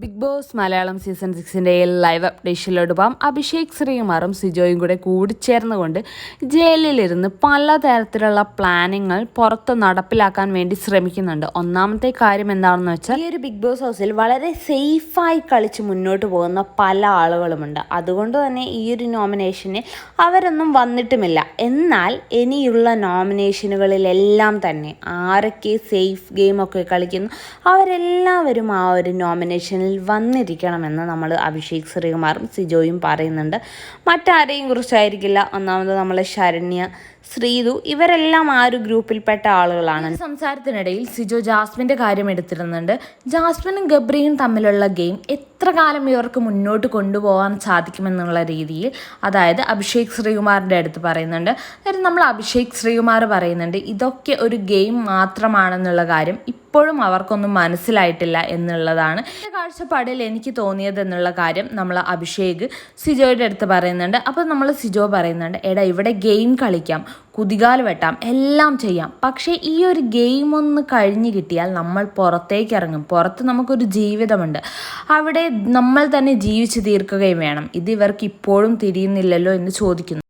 Big Boss Malayalam season സിക്സിന്റെ live അപ്ഡേഷനിലോട്ട് പോകാം അഭിഷേക് ശ്രീകുമാറും സിജോയും കൂടെ കൂടിച്ചേർന്നുകൊണ്ട് ജയിലിലിരുന്ന് പലതരത്തിലുള്ള പ്ലാനിങ്ങൾ പുറത്ത് നടപ്പിലാക്കാൻ വേണ്ടി ശ്രമിക്കുന്നുണ്ട്. ഒന്നാമത്തെ കാര്യം എന്താണെന്ന് വെച്ചാൽ ഈ ഒരു ബിഗ് ബോസ് ഹൗസിൽ വളരെ സേഫായി കളിച്ച് മുന്നോട്ട് പോകുന്ന പല ആളുകളുമുണ്ട്. അതുകൊണ്ട് തന്നെ ഈ ഒരു നോമിനേഷന് അവരൊന്നും വന്നിട്ടുമില്ല. എന്നാൽ ഇനിയുള്ള നോമിനേഷനുകളിലെല്ലാം തന്നെ ആരൊക്കെ സേഫ് ഗെയിമൊക്കെ കളിക്കുന്നു അവരെല്ലാവരും ആ ഒരു നോമിനേഷനിൽ വന്നിരിക്കണമെന്ന് നമ്മൾ അഭിഷേക് ശ്രീകുമാറും സിജോയും പറയുന്നുണ്ട്. മറ്റാരെയും കുറിച്ചായിരിക്കില്ല. ഒന്നാമത് നമ്മളെ ശരണ്യ ശ്രീതു ഇവരെല്ലാം ആ ഒരു ഗ്രൂപ്പിൽപ്പെട്ട ആളുകളാണ്. സംസാരത്തിനിടയിൽ സിജോ ജാസ്മിന്റെ കാര്യം എടുത്തിരുന്നുണ്ട്. ജാസ്മിനും ഗബ്രിയും തമ്മിലുള്ള ഗെയിം എത്ര കാലം ഇവർക്ക് മുന്നോട്ട് കൊണ്ടുപോകാൻ സാധിക്കുമെന്നുള്ള രീതിയിൽ അതായത് അഭിഷേക് ശ്രീകുമാറിന്റെ അടുത്ത് പറയുന്നുണ്ട്. അതായത് നമ്മൾ അഭിഷേക് ശ്രീകുമാർ പറയുന്നുണ്ട് ഇതൊക്കെ ഒരു ഗെയിം മാത്രമാണെന്നുള്ള കാര്യം ഇപ്പോഴും അവർക്കൊന്നും മനസ്സിലായിട്ടില്ല എന്നുള്ളതാണ്. എന്റെ കാഴ്ചപ്പാടിൽ എനിക്ക് തോന്നിയത് എന്നുള്ള കാര്യം നമ്മൾ അഭിഷേക് സിജോയുടെ അടുത്ത് പറയുന്നുണ്ട്. അപ്പോൾ നമ്മൾ സിജോ പറയുന്നുണ്ട് എടാ ഇവിടെ ഗെയിം കളിക്കാം കുതികാൽ വെട്ടാം എല്ലാം ചെയ്യാം. പക്ഷേ ഈ ഒരു ഗെയിം ഒന്ന് കഴിഞ്ഞ് കിട്ടിയാൽ നമ്മൾ പുറത്തേക്ക് ഇറങ്ങും. പുറത്ത് നമുക്കൊരു ജീവിതമുണ്ട്. അവിടെ നമ്മൾ തന്നെ ജീവിച്ചു തീർക്കുകയും വേണം. ഇത് ഇവർക്ക് ഇപ്പോഴും തിരിയുന്നില്ലല്ലോ എന്ന് ചോദിക്കുന്നു.